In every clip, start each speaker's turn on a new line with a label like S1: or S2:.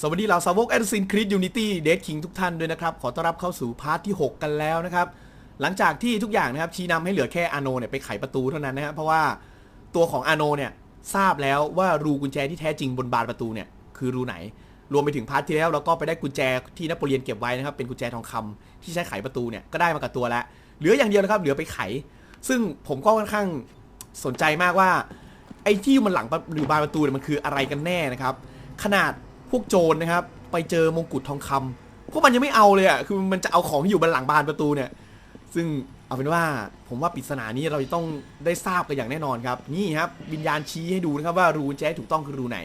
S1: สวัสดีเหล่าสาวก a อ s ซินคริสยูนิตี้เดทคิงทุกท่านด้วยนะครับ ขอต้อนรับเข้าสู่พาร์ทที่ 6 กันแล้วนะครับ หลังจากที่ทุกอย่างนะครับชี้นำให้เหลือแค่อาโนเนี่ยไปไขประตูเท่านั้นนะครับเพราะว่าตัวของอาโนเนี่ยทราบแล้วว่ารูกุญแจที่แท้จริงบนบานประตูเนี่ยคือรูไหน รวมไปถึงพาร์ทที่แล้วเราก็ไปได้กุญแจที่นโปเลียนเก็บไว้นะครับเป็นกุญแจทองคำที่ใช้ไขประตูเนี่ยก็ได้มากับตัวแล้วเหลืออย่างเดียวนะครับเหลือไปไข ซึ่งผมก็ค่อนข้างสนใจมากว่าไอ้ที่อยู่มันหลังประหรือบานประตูเนี่ยมันคืออะไรกันแน่นะครับขนาด พวกโจรนะครับ ไปเจอมงกุฎทองคำพวกมันยังไม่เอาเลยอะคือมันจะเอาของที่อยู่บนหลังบานประตูเนี่ย ซึ่งเอาเป็นว่าผมว่าปริศนานี้เราจะต้องได้ทราบกันอย่างแน่นอนครับนี่ครับวิญญาณชี้ให้ดูนะครับว่ารูแจถูกต้องคือรูไหน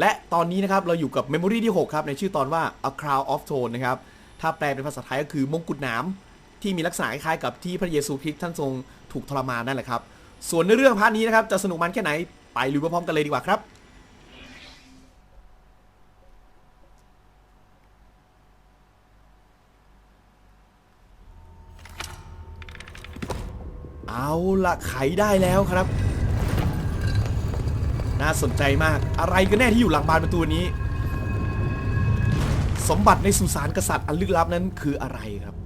S1: และตอนนี้นะครับเราอยู่กับเมมโมรีที่ 6 ครับ ในชื่อตอนว่า A Crown of Thorns นะครับ ถ้าแปลเป็นภาษาไทยก็คือมงกุฎหนามที่มีลักษณะคล้ายๆกับที่พระเยซูคริสต์ท่านทรงถูกทรมานนั่นแหละครับ ส่วนในเรื่องพาร์ทนี้นะครับจะสนุกมันแค่ไหนไปลุยพร้อมกันเลยดีกว่าครับ เอาละไขได้แล้วครับ น่าสนใจมากอะไรกันแน่ที่อยู่หลังบานประตูนี้ สมบัติในสุสานกษัตริย์อันลึกลับนั้นคืออะไรครับ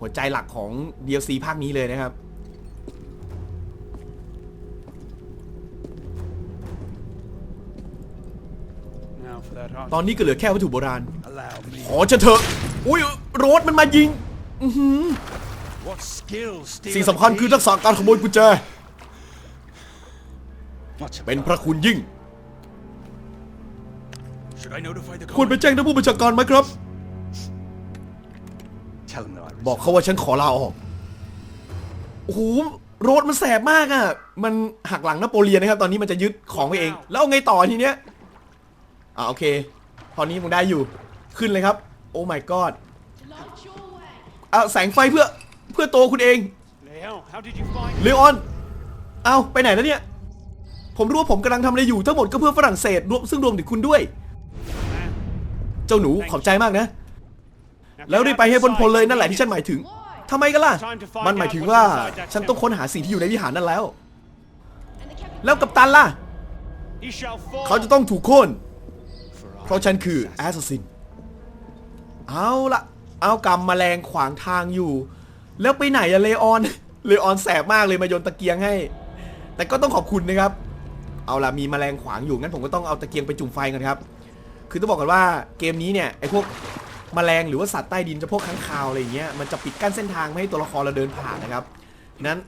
S1: หัวใจหลักของ DLC ภาคนี้เลยนะครับตอนนี้ก็เหลือแค่วัตถุโบราณ ขอจะเถอะ อุ้ย โรถมันมายิง
S2: What skills?
S1: สิ่งสำคัญคือทักษะการขโมยกุญแจ
S2: What's
S1: เป็นพระคุณยิ่ง
S2: Should I notify the
S1: ควรไปแจ้งท่านผู้บัญชาการไหมครับ
S2: Tell him that I
S1: บอกเขาว่าฉันขอลาออก โอ้โหโรถมันแสบมากอะ่ะ มันหักหลังนโปเลียนนะครับ ตอนนี้มันจะยึดของไปเอง แล้วเอาไงต่อทีเนี้ย อ่าโอเค ตอนนี้ผมได้อยู่ ขึ้นเลยครับ โอ้ my god เอาแสงไฟเพื่อเพื่อตัวคุณเอง
S2: Leon, how did you find
S1: เลออน เอาไปไหนแล้วเนี่ย ผมรู้ว่าผมกำลังทำอะไรอยู่ทั้งหมดก็เพื่อฝรั่งเศสรวมซึ่งรวมถึงคุณด้วย
S2: man?
S1: เจ้าหนูขอบใจมากนะ
S2: Now
S1: แล้ว
S2: get
S1: รีบ
S2: out
S1: ไปให้พ้น
S2: inside
S1: พ้นเลย
S2: so
S1: นั่นแหละ
S2: we
S1: ที่
S2: can-
S1: ฉันหมายถึงทำไมกันล่ะ มันหมายถึงว่าฉันต้องค้นหาสิ่งที่อยู่ในวิหารนั่นแล้ว แล้วกัปตันล่ะ
S2: He shall fall.
S1: เขาจะต้องถูกโค่น
S2: For
S1: เพราะฉันคือแอสซัสซิน เอาละเอากำมแมลงขวางทางอยู่ แล้วไปไหนอะเลออนเลออนแสบมากเลยมาโยนตะเกียงให้ แต่ก็ต้องขอบคุณนะครับ เอาล่ะมีแมลงขวางอยู่งั้นผมก็ต้องเอาตะเกียงไปจุ่มไฟกันครับ คือต้องบอกกันว่าเกมนี้เนี่ยไอ้พวกแมลงหรือว่าสัตว์ใต้ดินจะพวกค้างคาวอะไรอย่างเงี้ยมันจะปิดกั้นเส้นทางไม่ให้ตัวละครเราเดินผ่านนะครับนั้น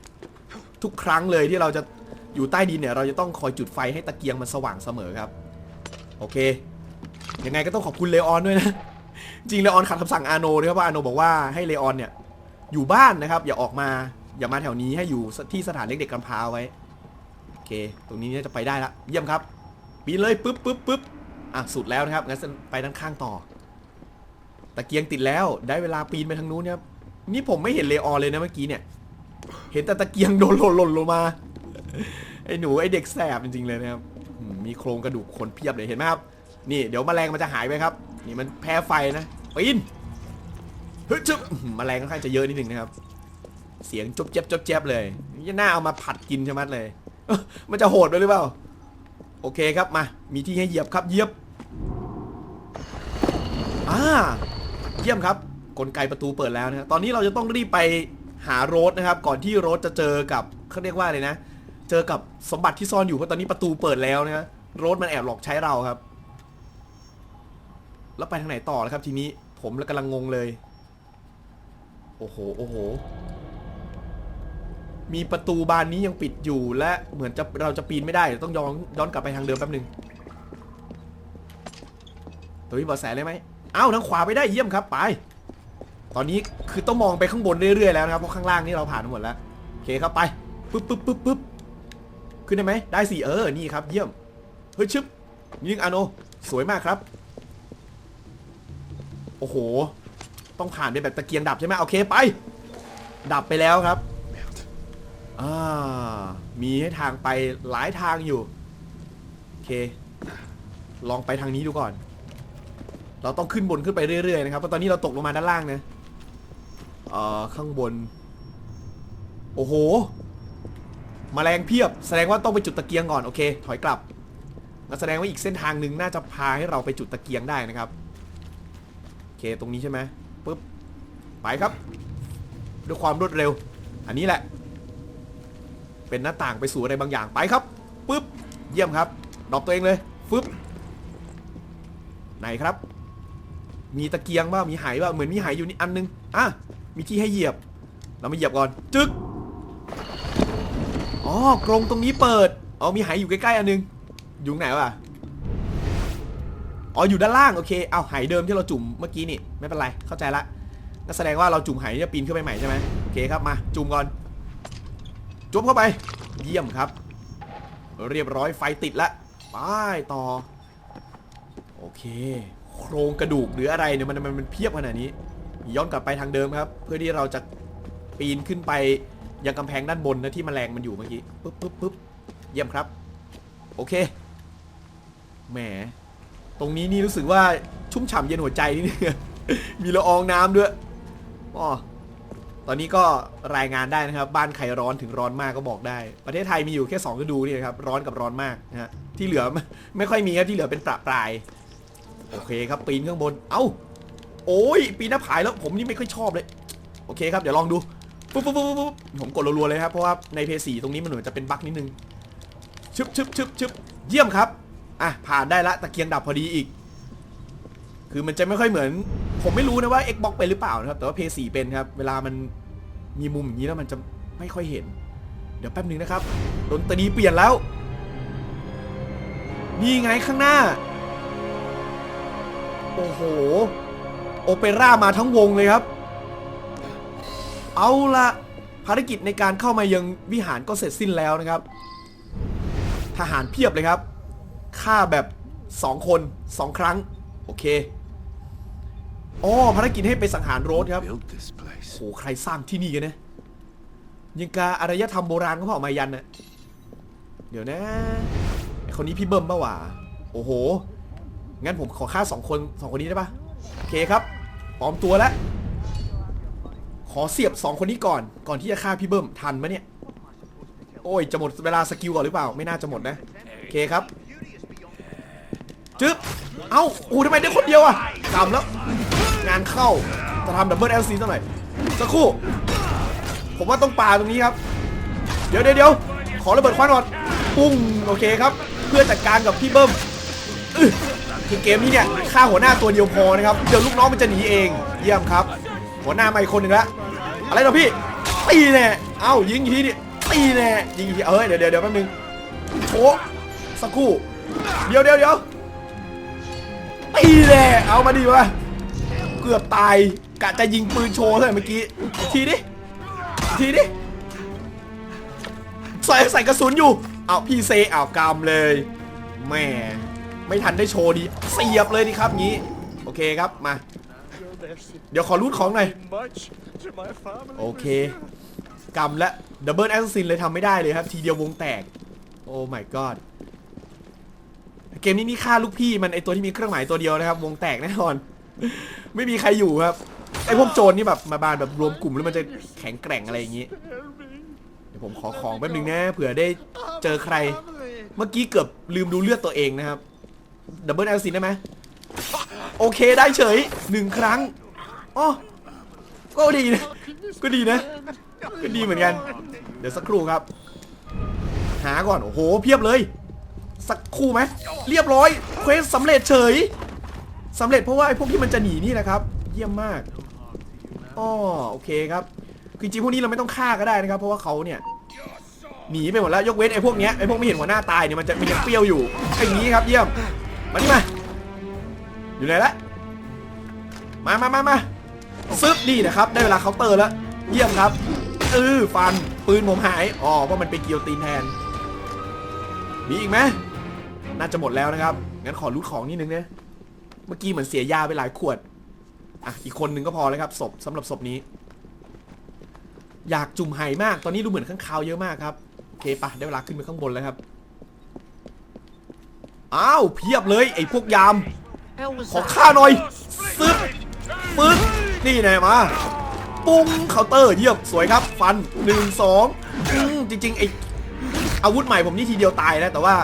S1: ทุกครั้งเลยที่เราจะอยู่ใต้ดินเนี่ยเราจะต้องคอยจุดไฟให้ตะเกียงมันสว่างเสมอครับโอเคยังไงก็ต้องขอบคุณเลออนด้วยนะจริงเลออนขัดคำสั่งอาโนด้วยครับว่าอาโนบอกว่าให้เลออนเนี่ย อยู่บ้านนะครับ อย่าออกมา อย่ามาแถวนี้ให้อยู่ที่สถานเล็กเด็กกำพร้าไว้โอเค ตรงนี้เนี่ยจะไปได้ละเยี่ยมครับปีนเลยปึ๊บปึ๊บปึ๊บอะสุดแล้วนะครับงั้นไปด้านข้างต่อตะเกียงติดแล้วได้เวลาปีนไปทางนู้นครับนี่ผมไม่เห็นเลออนเลยนะเมื่อกี้เนี่ย เห็นแต่ตะเกียงโดนหล่นหล่นลงมาไอ้หนูไอ้เด็กแสบจริงๆเลยนะครับมมีโครงกระดูกคนเพียบเลยเห็นไหมครับนี่เดี๋ยวแมลงมันจะหายไปครับ นี่มันแพ้ไฟนะปีน เฮ้ยจึ๊บแมลงค่อนข้างจะเยอะนิดนึงนะครับ เสียงจบเจ็บจบเจ็บเลยนี่น่าเอามาผัดกินใช่ไหมเลย มันจะโหดไปหรือเปล่า โอเคครับมา มีที่ให้เหยียบครับเหยียบอ่าเยี่ยมครับ กลไกประตูเปิดแล้วนะครับตอนนี้เราจะต้องรีบไปหาโรสนะครับ ก่อนที่โรสจะเจอกับเขาเรียกว่าอะไรนะ เจอกับสมบัติที่ซ่อนอยู่เพราะตอนนี้ประตูเปิดแล้วนะฮะโรสมันแอบหลอกใช้เราครับ แล้วไปทางไหนต่อแล้วครับ ทีนี้ผมกำลังงงเลย โอ้โห โอ้โห มีประตูบานนี้ยังปิดอยู่และเหมือนจะเราจะปีนไม่ได้ ต้องย้อนย้อนกลับไปทางเดิมแป๊บหนึงตัวนี้บาะแสเลยไหมเอ้าทางขวาไปได้เยี่ยมครับ ไป ตอนนี้คือต้องมองไปข้างบนเรื่อยๆแล้วนะครับ เพราะข้างล่างนี่เราผ่านหมดแล้ว โอเคครับไป ปึ๊บปึ๊บปึ๊บปึ๊บขึ้นได้ไหม ได้สิ เออ นี่ครับ เยี่ยม เฮ้ยชึบยิงอาโน สวยมากครับ โอ้โห ต้องผ่านเป็นแบบตะเกียงดับใช่ไหมโอเคไป ดับไปแล้วครับอ่ามีให้ทางไปหลายทางอยู่โอเค ลองไปทางนี้ดูก่อน เราต้องขึ้นบนขึ้นไปเรื่อยๆนะครับเพราะตอนนี้เราตกลงมาด้านล่างนะเอ่อข้างบน โอ้โหแมลงเพียบ แสดงว่าต้องไปจุดตะเกียงก่อนโอเค ถอยกลับนั่นแสดงว่าอีกเส้นทางหนึ่งน่าจะพาให้เราไปจุดตะเกียงได้นะครับโอเคตรงนี้ใช่ไหมปุ๊บ ไปครับ ด้วยความรวดเร็ว อันนี้แหละ เป็นหน้าต่างไปสู่อะไรบางอย่างไปครับปุ๊บเยี่ยมครับดรอปตัวเองเลยฟึบไหนครับ มีตะเกียงบ้างมีไหบ้างเหมือนมีไหอยู่นี่อันนึงอะมีที่ให้เหยียบ เรามาเหยียบก่อนจึ๊กอ๋อกรงตรงนี้เปิดอ๋อมีไหอยู่ใกล้ๆอันนึงอยู่ไหนวะอ๋ออยู่ด้านล่างโอเคเอาไหเดิมที่เราจุ่มเมื่อกี้นี่ไม่เป็นไรเข้าใจละ นั่นแสดงว่าเราจุ่มไหจะปีนขึ้นไปใหม่ใช่ไหมโอเคครับมาจุ่มก่อน จุ่มเข้าไป เยี่ยมครับ เรียบร้อยไฟติดละไปต่อ โอเค โครงกระดูกหรืออะไรเนี่ยมันมันมันเพียบขนาดนี้ ย้อนกลับไปทางเดิมครับ เพื่อที่เราจะปีนขึ้นไปยังกำแพงด้านบนนะที่แมลงมันอยู่เมื่อกี้ปึ๊บปึ๊บปึ๊บเยี่ยมครับ โอเคแหมตรงนี้นี่รู้สึกว่าชุ่มฉ่ำเย็นหัวใจนิดนึงมีละอองน้ำด้วย อ๋อตอนนี้ก็รายงานได้นะครับ บ้านใครร้อนถึงร้อนมากก็บอกได้ ประเทศไทยมีอยู่แค่2ฤดูนี่นะครับ ร้อนกับร้อนมากนะฮะที่เหลือไม่ค่อยมีครับที่เหลือเป็นประปราย โอเคครับปีนข้างบน เอ้า โอ้ยปีนหน้าผายแล้วผมนี่ไม่ค่อยชอบเลย โอเคครับเดี๋ยวลองดูปุ๊บปุ๊บปุ๊บปุ๊บผมกดรัวๆเลยครับเพราะว่าในเพย์สีตรงนี้มันเหมือนจะเป็นบั๊กนิดนึงชึบชึบชึบชึบเยี่ยมครับ อะผ่านได้ละตะเกียงดับพอดีอีก คือมันจะไม่ค่อยเหมือน ผมไม่รู้นะว่า Xbox เป็นหรือเปล่านะครับ แต่ว่า PS4 เป็นครับ เวลามันมีมุมอย่างนี้แล้วมันจะไม่ค่อยเห็น เดี๋ยวแป๊บนึงนะครับดนตรีเปลี่ยนแล้ว นี่ไงข้างหน้า โอ้โห โอเปร่ามาทั้งวงเลยครับ เอาละภารกิจในการเข้ามายังวิหารก็เสร็จสิ้นแล้วนะครับ ทหารเพียบเลยครับฆ่าแบบ 2 คน 2 ครั้ง โอเค อ๋อภารกิจให้ไปสังหารโรสครับ
S3: built this place.
S1: โอ้ใครสร้างที่นี่กันนะ ยังกาอารยธรรมโบราณเขาเปล่ามายันน่ะ เดี๋ยวนะไอคนนี้พี่เบิ้มปะวะโอ้โห งั้นผมขอฆ่าสองคนสองคนนี้ได้ปะโอเคครับปลอมตัวแล้ว ขอเสียบสองคนนี้ก่อน ก่อนที่จะฆ่าพี่เบิ้มทันไหมเนี่ย โอ้ย จะหมดเวลาสกิลก่อนหรือเปล่า ไม่น่าจะหมดนะ โอเคครับ จึ๊บ เอ้าโอ้ทำไมได้คนเดียวอะกำแล้ว งานเข้าจะทำดับเบิลเอลซีสักหน่อยสักครู่ ผมว่าต้องป่าตรงนี้ครับ เดี๋ยวเดี๋ยวขอระเบิดควันก่อนปุ้งโอเคครับ เพื่อจัดการกับพี่เบิ้มคือเกมนี้เนี่ยฆ่าหัวหน้าตัวเดียวพอนะครับเดี๋ยวลูกน้องมันจะหนีเอง เยี่ยมครับ หัวหน้ามาอีกคนหนึ่งละอะไรนะพี่ตีแน่เอ้ายิงอีกทีดิตีแน่ยิงทีเอ้ยเดี๋ยวเดี๋ยวเดี๋ยวแป๊บนึงโอ้สักครู่ เดี๋ยวเดี๋ยวเดี๋ยวตีแน่เอามาดีวะ กือบตายกะจะยิงปืนโชว์เลยเมื่อกี้อีกทีดิอีกทีดิใส่ใส่กระสุนอยู่เอาพี่เซเอากำเลยแหม่ไม่ทันได้โชว์ดีเสียบเลยดีครับงี้ โอเคครับมา เดี๋ยวขอรูดของหน่อยโอเคกำและดับเบิลแอสซินเลยทำไม่ได้เลยครับ ทีเดียววงแตก โอ้ my god เกมนี้นี่ฆ่าลูกพี่มันไอตัวที่มีเครื่องหมายตัวเดียวนะครับ วงแตกแน่นอน ไม่มีใครอยู่ครับไอพวกโจรนี่แบบมาบานแบบรวมกลุ่มแล้วมันจะแข็งแกร่งอะไรอย่างนี้เดี๋ยวผมขอของแป๊บนึงนะเผื่อได้เจอใคร เมื่อกี้เกือบลืมดูเลือดตัวเองนะครับดับเบิลแอลซินได้ไหมโอเคได้เฉยหนึ่งครั้งอ๋อก็ดีนะก็ดีนะก็ดีเหมือนกัน เดี๋ยวสักครู่ครับ หาก่อนโอ้โหเพียบเลย สักครู่ไหมเรียบร้อยเควสสำเร็จเฉย สำเร็จเพราะว่าไอ้พวกที่มันจะหนีนี่แหละครับ เยี่ยมมากอ๋อโอเคครับคือจริงพวกนี้เราไม่ต้องฆ่าก็ได้นะครับ เพราะว่าเขาเนี่ยหนีไปหมดแล้วยกเว้นไอ้พวกเนี้ยไอ้พวกไม่เห็นหัวหน้าตายเนี่ยมันจะมันยังเปรี้ยวอยู่อย่างนี้ครับเยี่ยมมานี่มาอยู่ไหนละมามามามาซึบนี่นะครับ ได้เวลาเคาน์เตอร์แล้วเยี่ยมครับเออฟันปืนผมหายอ๋อเพราะมันเป็นกิโยตีนแทน มีอีกไหมน่าจะหมดแล้วนะครับงั้นขอรูดของนิดนึงนะ เมื่อกี้เหมือนเสียยาไปหลายขวด อะ อีกคนหนึ่งก็พอแล้วครับศพสำหรับศพนี้ อยากจุ่มไห่มาก ตอนนี้ดูเหมือนข้างคาวเยอะมากครับ โอเคปะได้เวลาขึ้นไปข้างบนแล้วครับ อ้าว เพียบเลย ไอ้พวกยาม ขอข้าหน่อยซึบปึ๊บนี่ไงมา ปุ้งเคาน์เตอร์เยี่ยมสวยครับ ฟันหนึ่งสองจริงๆไออาวุธใหม่ผมนี่ทีเดียวตายนะแต่ว่า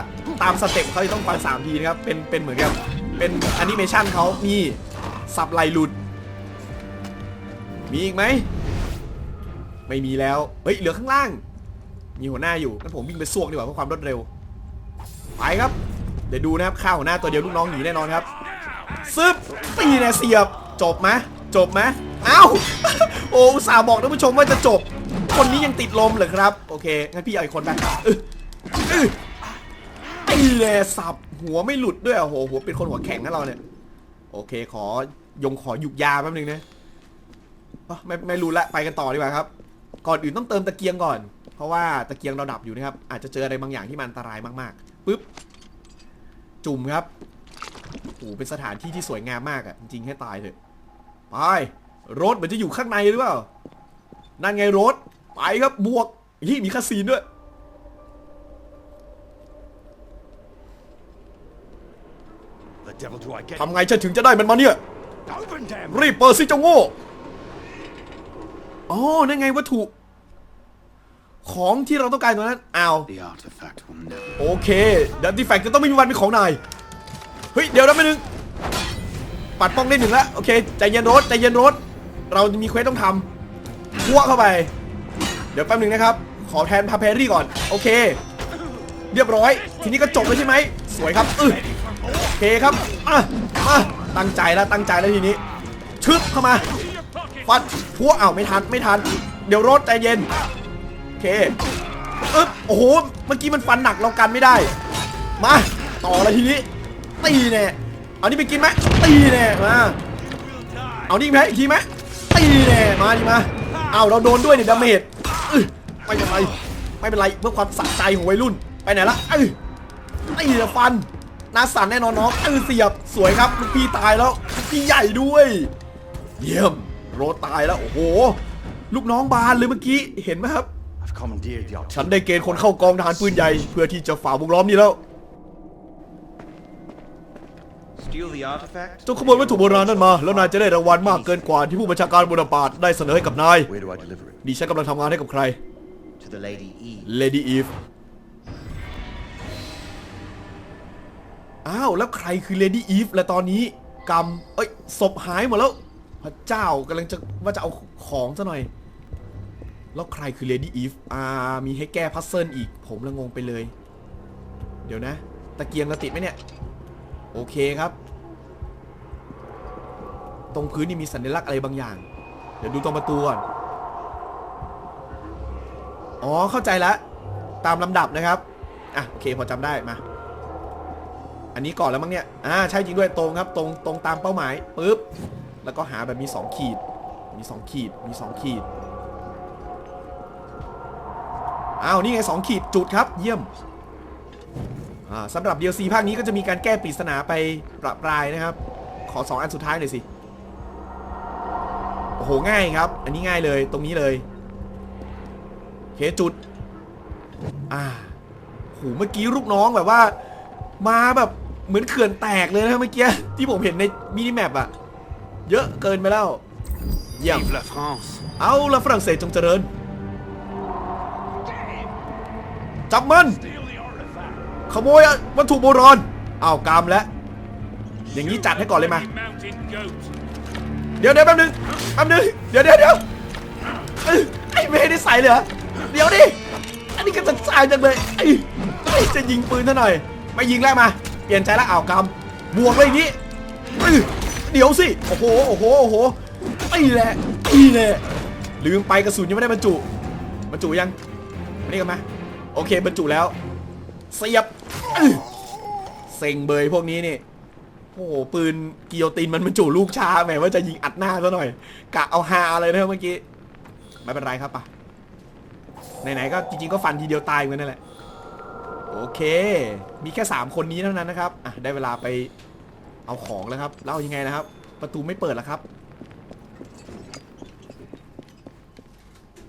S1: ตามสเต็ปเขาจะต้องฟันสามทีนะครับ เป็นเป็นเหมือนกับ เป็นแอนิเมชันเขามีสับไหลหลุด มีอีกไหม ไม่มีแล้ว เฮ้ย เหลือข้างล่าง มีหัวหน้าอยู่งั้นผมวิ่งไปซวกดีกว่าเพื่อความรวดเร็ว ไปครับ เดี๋ยวดูนะครับข้าวหัวหน้าตัวเดียวลูกน้องหนีแน่นอนครับ ซึบตีน่เสียบ จบไหมจบไหมอ้าวโอ้อุตส่าห์บอกท่านผู้ชมว่าจะจบ คนนี้ยังติดลมเหรอครับ โอเค งั้นพี่เอาอีกคนไปอ แหละสับหัวไม่หลุดด้วยโอ้โหหัวเป็นคนหัวแข็งนะเราเนี่ย โอเคขอยงขอหยุกยาแป๊บนึงนะอะไม่ไม่รู้ละไปกันต่อดีกว่าครับ ก่อนอื่นต้องเติมตะเกียงก่อน เพราะว่าตะเกียงเราดับอยู่นะครับ อาจจะเจออะไรบางอย่างที่มันอันตรายมากๆปึ๊บจุ่มครับโอ้โหเป็นสถานที่ที่สวยงามมากอะ่ะจริงๆให้ตายเถอะไปรถเหมือนจะอยู่ข้างในหรือเปล่านั่นไงรถไปครับบวกยี่มีคาซีนด้วย ทำไงฉันถึงจะได้มันมาเนี่ย
S2: Open, damn!
S1: รีบเปิดสิเจ้าโง่ อ๋อ นั่นไงวัตถุ ของที่เราต้องการตรงนั้น อ้าว
S3: The artifact will never
S1: โอเคดันติแฟกจะต้องไม่มีวันเป็นของนาย เฮ้ย เดี๋ยวนะไม่นึง ปัดป้องได้หนึ่งแล้ว โอเค ใจเย็นรถ ใจเย็นรถ เราจะมีเควสต้องทำพัวเข้าไป เดี๋ยวแป๊บหนึ่งนะครับ ขอแทนพาเพรี่ก่อน โอเค เรียบร้อย ทีนี้ก็จบแล้วใช่ไหม สวยครับ อึโอ เคครับมามาตั้งใจแล้วตั้งใจแล้วทีนี้ชึบเข้ามาฟัดพัวอ้าวไม่ทันไม่ทัน เดี๋ยวรถใจเย็นโอเคเอึ๊บโอ้โหเมื่อกี้มันฟันหนักเรากันไม่ได้ มาต่อเลยทีนี้ตีแน่เอานี่ไปกินไหมตีแน่มาเอานี่ไหมอีกทีไหมตีแน่มาดิมาเอาเราโดนด้วยเนี่ยดาเมจอึ๊ยไม่เป็นไรไม่เป็นไรเพื่อความสะใจของวัยรุ่นไปไหนละเอ้ยตีจะฟัน นาสันแน่นอนน้องเออเสียบสวยครับลูกพี่ตายแล้วลูกพี่ใหญ่ด้วย เยี่ยมโรถตายแล้วโอ้โห ลูกน้องบานเลยเมื่อกี้เห็นไหมครับ
S2: I've commandeered the
S1: ฉัน
S2: artillery.
S1: ได้เกณฑ์คนเข้ากองทหารปืนใหญ่เพื่อที่จะฝ่าวงล้อมนี้แล้ว
S4: Steal the artifact?
S1: จงขโมยวัตถุโบราณนั่นมา แล้วนายจะได้รางวัลมากเกินกว่าที่ผู้บัญชาการบุรพาดได้เสนอให้กับนาย
S2: Where do I deliver it?
S1: นี่ฉันกำลังทำงานให้กับใคร
S4: To the Lady Eve.
S1: Lady อ้าวแล้วใครคือ Lady Eve และตอนนี้กรรมเอ้ยศพหายหมดแล้ว พระเจ้ากำลังจะว่าจะเอาของซะหน่อย แล้วใครคือ Lady Eve อ่ามีให้แก้พัซเซิลอีก ผมละงงไปเลย เดี๋ยวนะ ตะเกียงเราติดไหมเนี่ย โอเคครับ ตรงพื้นนี่มีสัญลักษณ์อะไรบางอย่าง เดี๋ยวดูตรงประตูก่อน อ๋อเข้าใจแล้วตามลำดับนะครับ อะโอเคพอจำได้มา อันนี้ก่อนแล้วมั้งเนี่ยอ่าใช่จริงด้วยตรงครับตรงตรงตามเป้าหมายปึ๊บแล้วก็หาแบบมี 2 ขีด มี 2 ขีดมี 2 ขีดอ้าวนี่ไง 2 ขีดจุดครับ เยี่ยมอ่าสำหรับ DLC ภาคนี้ก็จะมีการแก้ปริศนาไปประปรายนะครับ ขอ 2 อันสุดท้ายหน่อยสิโอ้โหง่ายครับ อันนี้ง่ายเลยตรงนี้เลยเคจุดอ่าโหเมื่อกี้ลูกน้องแบบว่า มาแบบ เหมือนเขื่อนแตกเลยนะเมื่อกี้ที่ผมเห็นในมินิแมปอะเยอะเกินไปแล้วเยี่ยม
S3: Vive la France
S1: เอาละฝรั่งเศสจงเจริญ จับมันขโมยวัตถุโบราณอ้าวกามแล้วอย่างนี้จัดให้ก่อนเลยมา เดี๋ยวเดี๋ยวแป๊บนึงแป๊บนึงเดี๋ยวเดี๋ยวเดี๋ยวเอ้ยไอ้ไม่ได้ใส่เลยเหรอเดี๋ยวดิอันนี้ก็จะสายจังเลยไอ้ไอ้จะยิงปืนซะหน่อยไม่ยิงแล้วมา เปลี่ยนใจแล้วอ้าวกำบวกเลยนี้เดี๋ยวสิโอ้โหโอ้โหโอ้โหไอ้แหละไอ้แหละลืมไปกระสุนยังไม่ได้บรรจุบรรจุยังมานี่กันมโอเคบรรจุแล้วเสียบเซ็งเบยพวกนี้นี่โอ้โหปืนกิโยตินมันบรรจุลูกช้าแหมว่าจะยิงอัดหน้าซะหน่อยกะเอาฮาเลยนะเมื่อกี้ไม่เป็นไรครับปะไหนๆก็จริงๆก็ฟันทีเดียวตายเหมือนนั่นแหละ โอเค มีแค่ 3 คนนี้เท่านั้นนะครับอะได้เวลาไปเอาของแล้วครับแล้วเอายังไงนะครับ ประตูไม่เปิดแล้วครับ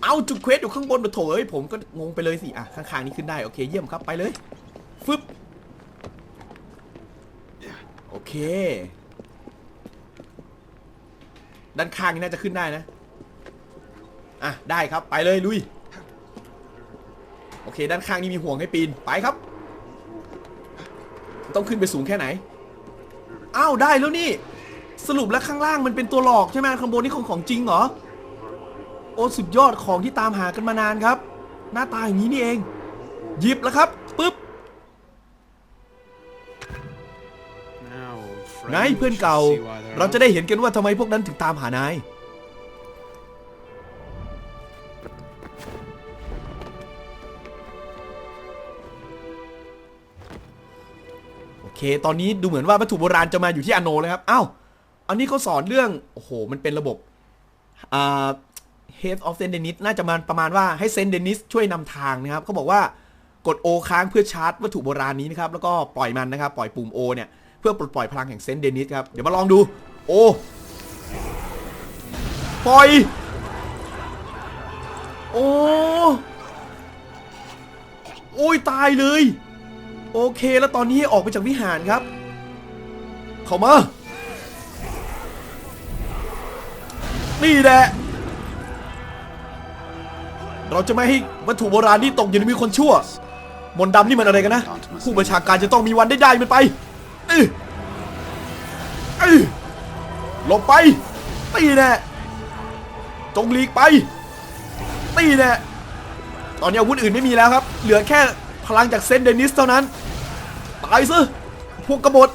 S1: เอาจุดเควสอยู่ข้างบนปะโถเอ้ยผมก็งงไปเลยสิอะข้างๆนี้ขึ้นได้โอเคเยี่ยมครับไปเลยฟึบโอเค ด้านข้างนี่น่าจะขึ้นได้นะ อะ ได้ครับไปเลยลุย โอเค ด้านข้างนี่มีห่วงให้ปีนไปครับ ต้องขึ้นไปสูงแค่ไหนอ้าวได้แล้วนี่ สรุปแล้วข้างล่างมันเป็นตัวหลอกใช่ไหมข้างบนนี่ของของจริงเหรอโอ้สุดยอดของที่ตามหากันมานานครับ หน้าตาอย่างนี้นี่เอง หยิบแล้วครับปุ๊บ
S3: Now, old friend,
S1: ไงเพื่อนเก่า
S3: we shall see why there
S1: เรา
S3: are
S1: จะได้เห็นกันว่าทำไมพวกนั้นถึงตามหานาย โอเค ตอนนี้ดูเหมือนว่าวัตถุโบราณจะมาอยู่ที่อโนแล้วครับอ้าวอันนี้เขาสอนเรื่อง โอ้โห มันเป็นระบบอ่า Head of Saint Denis น่าจะมาประมาณว่าให้เซนเดนิสช่วยนำทางนะครับเขาบอกว่ากด O ค้างเพื่อชาร์จวัตถุโบราณนี้นะครับ แล้วก็ปล่อยมันนะครับ ปล่อยปุ่ม O เนี่ย เพื่อปลดปล่อยพลังแห่งเซนเดนิสครับ เดี๋ยวมาลองดู โอ ปล่อย โอ้ โอ้ยตายเลย โอเค แล้วตอนนี้ออกไปจากวิหารครับ เข้ามา นี่แหละ เราจะไม่ให้วัตถุโบราณที่ตกอยู่ในมือคนชั่ว มนต์ดำนี่มันอะไรกันนะ ผู้บัญชาการจะต้องมีวันได้ได้มันไปอื้ออื้อหลบไป ตีแน่จงหลีกไป ตีแน่ตอนนี้อาวุธอื่นไม่มีแล้วครับ เหลือแค่ พลังจากเซนเดนิสเท่านั้น ตายซะพวกกบฏ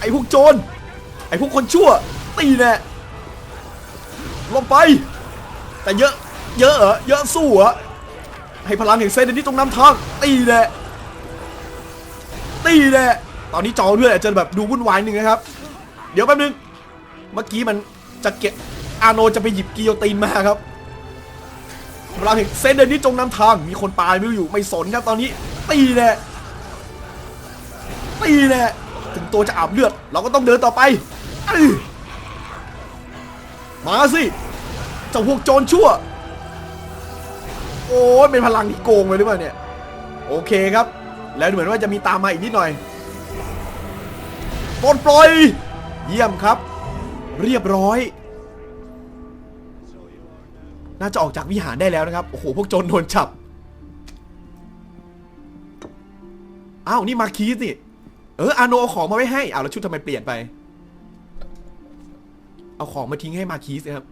S1: ไอ้พวกโจร ไอ้พวกคนชั่ว ตีแน่ลงไป แต่เยอะ เยอะเหรอ เยอะสู้เหรอ ให้พลังแห่งเซนต์นี้ตรงนำทาง ตีแน่ตีแน่ตอนนี้จอเลือดอาจจะแบบดูวุ่นวายหนึ่งนะครับ เดี๋ยวแป๊บนึง เมื่อกี้มันจะเก็บอาโนจะไปหยิบกิโยตินมาครับ พลังแห่งเซนต์นี้จงนำทาง มีคนปาไม่รู้อยู่ไม่สนครับตอนนี้ ตีแน่ตีแน่ถึงตัวจะอาบเลือด เราก็ต้องเดินต่อไปอมาสิเจ้าพวกโจรชั่ว โอ้เป็นพลังที่โกงเลยหรือเปล่าเนี่ย โอเคครับ แล้วเหมือนว่าจะมีตามมาอีกนิดหน่อยปลดปล่อย เยี่ยมครับ เรียบร้อย น่าจะออกจากวิหารได้แล้วนะครับ โอ้โห พวกโจรโดนจับ อ้าว นี่มาคีสนี่เออ อาโนเอาของมาไว้ให้ อ้าว แล้วชุดทำไมเปลี่ยนไป เอาของมาทิ้งให้มาคีสนะครับ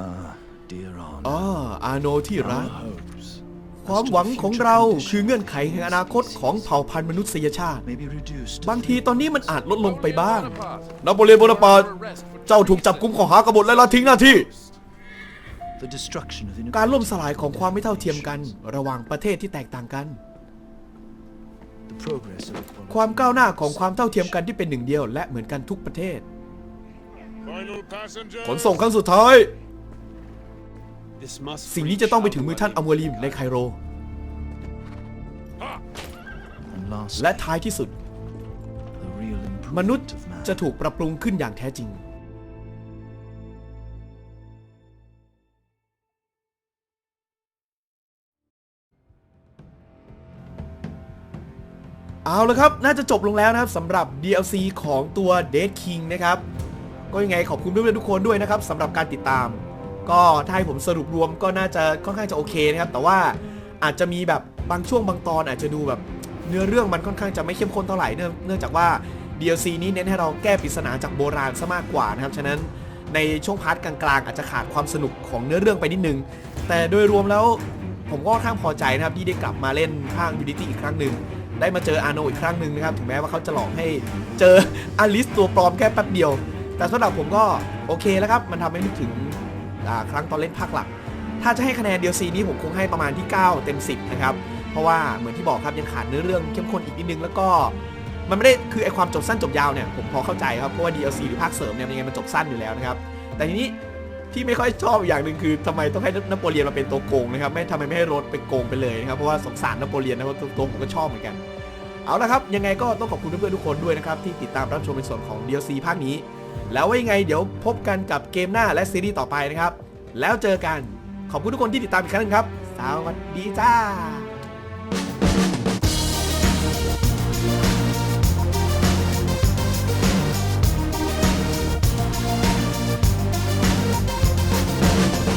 S2: Ah, dear on.
S1: อ๋ออาโนที่รัก
S2: hopes
S1: ความหวังของเราคือเงื่อนไขแห่งอนาคตของเผ่าพันธุ์มนุษยชาติ
S2: may be reduced.
S1: บางทีตอนนี้มันอาจลดลงไปบ้างนโปเลียนโบนาปาร์ตเจ้าถูกจับกุมข้อหากบฏและละทิ้งหน้าที่
S2: the destruction of
S1: การ
S2: inequality.
S1: ล่มสลายของความไม่เท่าเทียมกันระหว่างประเทศที่แตกต่างกัน
S2: The progress of equality.
S1: ความก้าวหน้าของความเท่าเทียมกันที่เป็นหนึ่งเดียวและเหมือนกันทุกประเทศ
S5: Final passenger.
S1: ขนส่งครั้งสุดท้าย
S3: This must
S1: สิ่งนี้
S3: reach
S1: จะต้องไปถึงมือท่าน
S3: Al-Mualim.
S1: อัมวาลิมในไคโร
S2: And last,
S1: และท้ายที่สุด
S2: the real
S1: มนุษย์
S2: improvement of man.
S1: จะถูกปรับปรุงขึ้นอย่างแท้จริง เอาละครับ น่าจะจบลงแล้วนะครับสำหรับ DLC ของตัว Dead King นะครับ ก็ยังไงขอบคุณเพื่อนๆทุกคนด้วยนะครับสำหรับการติดตาม ก็ถ้าให้ผมสรุปรวมก็น่าจะค่อนข้างจะโอเคนะครับ แต่ว่าอาจจะมีแบบบางช่วงบางตอนอาจจะดูแบบเนื้อเรื่องมันค่อนข้างจะไม่เข้มข้นเท่าไหร่เนื่องเนื่องจากว่า DLC นี้เน้นให้เราแก้ปริศนาจากโบราณซะมากกว่านะครับ ฉะนั้นในช่วงพาร์ทกลางๆ อาจจะขาดความสนุกของเนื้อเรื่องไปนิดนึง แต่โดยรวมแล้วผมก็ค่อนข้างพอใจนะครับที่ได้กลับมาเล่นภาค Unity อีกครั้งหนึ่ง ได้มาเจออาโนอีกครั้งหนึ่งนะครับ ถึงแม้ว่าเขาจะหลอกให้เจออลิสตัวปลอมแค่แป๊บเดียว แต่สำหรับผมก็โอเคแล้วครับ มันทำให้นึกถึงครั้งตอนเล่นภาคหลัก ถ้าจะให้คะแนน DLC นี้ผมคงให้ประมาณที่ 9 เต็ม 10 นะครับ เพราะว่าเหมือนที่บอกครับยังขาดเนื้อเรื่องเข้มข้นอีกนิดนึงแล้วก็มันไม่ได้คือไอความจบสั้นจบยาวเนี่ยผมพอเข้าใจครับเพราะว่า DLC หรือภาคเสริมเนี่ยยังไงมันจบสั้นอยู่แล้วนะครับแต่ทีนี้ ที่ไม่ค่อยชอบอย่างหนึ่งคือทำไมต้องให้นโปเลียนมาเป็นตัวโกงนะครับไม่ทำไมไม่ให้รถเป็นโกงไปเลยนะครับเพราะว่าสงสารนโปเลียนนะเพราะตัวผมก็ชอบเหมือนกัน เอาละครับ ยังไงก็ต้องขอบคุณเพื่อนๆทุกคนด้วยนะครับที่ติดตามรับชมในส่วนของ DLC ภาคนี้ แล้วว่ายังไงเดี๋ยวพบกันกับเกมหน้าและซีรีส์ต่อไปนะครับแล้วเจอกันขอบคุณทุกคนที่ติดตามอีกครั้งนึงครับสวัสดีจ้า